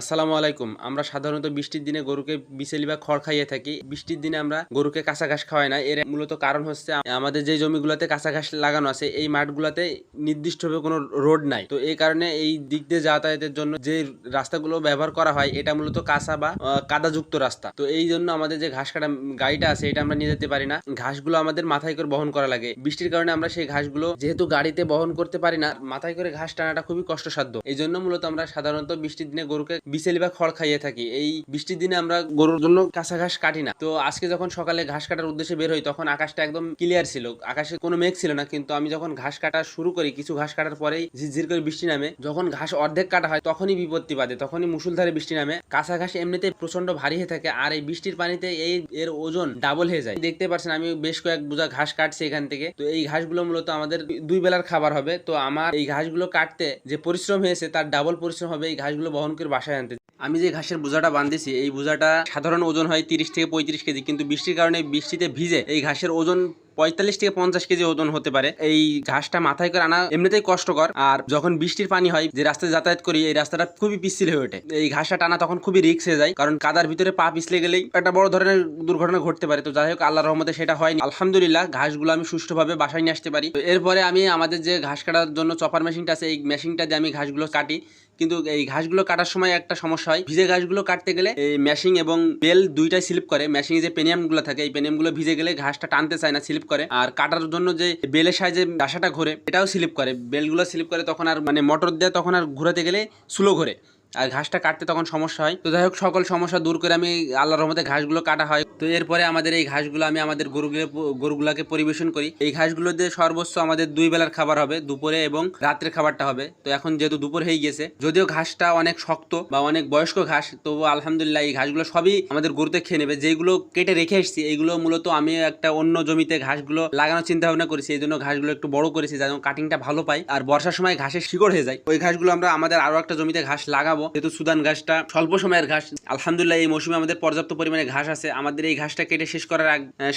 আসসালামু আলাইকুম। আমরা সাধারণত বৃষ্টির দিনে গরুকে বিচেলি বা খড় খাইয়ে থাকি। বৃষ্টির দিনে আমরা গরুকে কাঁচা ঘাস খাওয়াই না। এর মূলত কারণ হচ্ছে, আমাদের যে জমিগুলোতে কাঁচা ঘাস লাগানো আছে, এই মাঠগুলোতে নির্দিষ্টভাবে কোনো রোড নাই। তো এই কারণে এই দিক দিয়ে যাতায়াতের জন্য যে রাস্তাগুলো ব্যবহার করা হয়, এটা মূলত কাঁচা বা কাদাযুক্ত রাস্তা। তো এই জন্য আমাদের যে ঘাস কাটা গাড়িটা আছে, এটা আমরা নিয়ে যেতে পারি না। ঘাসগুলো আমাদের মাথায় করে বহন করা লাগে। বৃষ্টির কারণে আমরা সেই ঘাসগুলো যেহেতু গাড়িতে বহন করতে পারি না, মাথায় করে ঘাস টানাটা খুবই কষ্টসাধ্য। এই জন্য মূলত আমরা সাধারণত বৃষ্টির দিনে গরুকে বিচেলি বা খড় খাইয়ে থাকি। এই বৃষ্টির দিনে আমরা গরুর জন্য কাঁচা ঘাস কাটি না। তো আজকে যখন সকালে ঘাস কাটার উদ্দেশ্যে বের হই, তখন আকাশটা একদম ক্লিয়ার ছিল। আকাশে কোনো মেঘ ছিল না, কিন্তু আমি যখন ঘাস কাটা শুরু করি, কিছু ঘাস কাটার পরেই ঝিরঝির করে বৃষ্টি নামে। যখন ঘাস অর্ধেক কাটা হয়, তখনই বিপত্তি বাদে তখনই মুসুলধারে বৃষ্টি নামে। কাঁচা ঘাস এমনিতে প্রচণ্ড ভারী হয়ে থাকে, আর এই বৃষ্টির পানিতে এই এর ওজন ডাবল হয়ে যায়। দেখতে পাচ্ছেন, আমি বেশ কয়েক বোঝা ঘাস কাটছি এখান থেকে। তো এই ঘাসগুলো মূলত আমাদের দুই বেলার খাবার হবে। তো আমার এই ঘাসগুলো কাটতে যে পরিশ্রম হয়েছে, তার ডাবল পরিশ্রম হবে এই ঘাসগুলো বহন করে বাসায় আনতে। আমি যে ঘাসের বোঝাটা বাঁধেছি এই বোঝাটা সাধারণ ওজন হয় তিরিশ থেকে পঁয়ত্রিশ কেজি, কিন্তু বৃষ্টির কারণে বৃষ্টিতে ভিজে এই ঘাসের ওজন পঁয়তাল্লিশ থেকে পঞ্চাশ কেজি ওজন হতে পারে। এই ঘাসটা মাথায় করে আনা এমনিতেই কষ্টকর। আর যখন বৃষ্টির পানি হয়, যে রাস্তায় যাতায়াত করি, এই রাস্তাটা খুবই পিচ্ছিল হয়ে ওঠে। এই ঘাসটা টানা তখন খুবই রিক্স হয়ে যায়। কারণ কাদার ভিতরে পা পিছলে গেলেই একটা বড় ধরনের দুর্ঘটনা ঘটতে পারে। তো যাই হোক আল্লাহ রহমতে সেটা হয়নি। আলহামদুলিল্লাহ, ঘাসগুলো আমি সুষ্ঠুভাবে বাসায় নিয়ে আসতে পারি। এরপরে আমি আমাদের যে ঘাস কাটার জন্য চপার মেশিনটা আছে, এই মেশিনটা দিয়ে আমি ঘাসগুলো কাটি। কিন্তু এই ঘাসগুলো কাটার সময় একটা সমস্যা হয়। ভিজে ঘাসগুলো কাটতে গেলে এই মেশিং এবং বেল দুইটাই স্লিপ করে। মেশিং যে পেনিয়ামগুলো থাকে, এই পেনিয়ামগুলো ভিজে গেলে ঘাসটা টানতে চায় না স্লিপ করে। আর কাটার জন্য যে বেলের সাহায্যে ডাসাটা ঘোরে, এটাও স্লিপ করে। বেলগুলো স্লিপ করে তখন আর মানে মোটর দেয় তখন আর ঘুরাতে গেলে স্লো ঘোরে। আর ঘাসটা কাটতে তখন সমস্যা হয়। তো যাই হোক, সকল সমস্যা দূর করে আমি আল্লাহর রহমতে ঘাসগুলো কাটা হয়। তো এরপরে আমাদের এই ঘাসগুলো আমি আমাদের গরুগুলো, গরুগুলাকে পরিবেশন করি। এই ঘাসগুলো দিয়ে সর্বোচ্চ আমাদের দুই বেলার খাবার হবে, দুপুরে এবং রাত্রের খাবারটা হবে। তো এখন যেহেতু দুপুর হয়ে গেছে যদিও ঘাসটা অনেক শক্ত বা অনেক বয়স্ক ঘাস তবু আলহামদুলিল্লাহ এই ঘাসগুলো সবই আমাদের গরুতে খেয়ে নেবে। যেগুলো কেটে রেখে এসেছি, এইগুলো মূলত আমি একটা অন্য জমিতে ঘাসগুলো লাগানোর চিন্তা ভাবনা করেছি। এই জন্য ঘাসগুলো একটু বড় করেছি, যেন কাটিংটা ভালো পাই। আর বর্ষার সময় ঘাসের শিকড় হয়ে যায়। ওই ঘাসগুলো আমরা আমাদের আরও একটা জমিতে ঘাস লাগাবো। যেহেতু সুদান ঘাসটা স্বল্প সময়ের ঘাস আলহামদুলিল্লাহ এই মৌসুমে আমাদের পর্যাপ্ত পরিমাণে ঘাস আছে। আমাদের এই ঘাসটা কেটে শেষ করার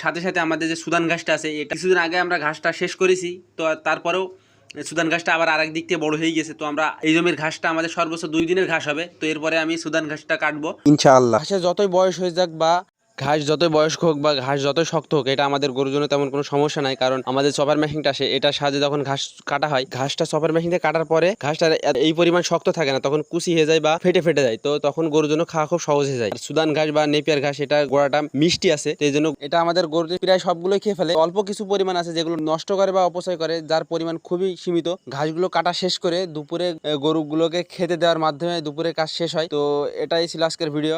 সাথে সাথে আমাদের যে সুদান ঘাসটা আছে এটা কিছুদিন আগে আমরা ঘাসটা শেষ করেছি। তো তারপরেও সুদান ঘাসটা আবার আরেক দিক থেকে বড় হয়ে গেছে। তো আমরা এই জমির ঘাসটা আমাদের সর্বোচ্চ দুই দিনের ঘাস হবে। তো এরপরে আমি সুদান ঘাসটা কাটবো। ইনশাআল্লাহ। ঘাসের যতই বয়স হয়ে যাক বা ঘাস যতই বয়স্ক হোক বা ঘাস যতই শক্ত হোক, এটা আমাদের গরুর জন্য তেমন কোনো সমস্যা নাই, কারণ আমাদের চপার মেশিনটা আসে, এটা সাহায্যে যখন ঘাস কাটা হয়, ঘাসটা চপার মেশিন কাটার পরে ঘাসটা এই পরিমাণ শক্ত থাকে না, তখন কুচি হয়ে যায় বা ফেটে ফেটে যায়, তো তখন গরুর জন্য খাওয়া খুব সহজ হয়ে যায়। সুদান ঘাস বা নেপিয়ার ঘাস, এটা গোড়াটা মিষ্টি আছে সেই জন্য এটা আমাদের গরু প্রায় সবগুলোই খেয়ে ফেলে। অল্প কিছু পরিমাণ আছে যেগুলো নষ্ট করে বা অপচয় করে, যার পরিমাণ খুবই সীমিত। ঘাসগুলো কাটা শেষ করে দুপুরে গরুগুলোকে খেতে দেওয়ার মাধ্যমে দুপুরে কাজ শেষ হয়, তো এটাই ছিল আজকের ভিডিও।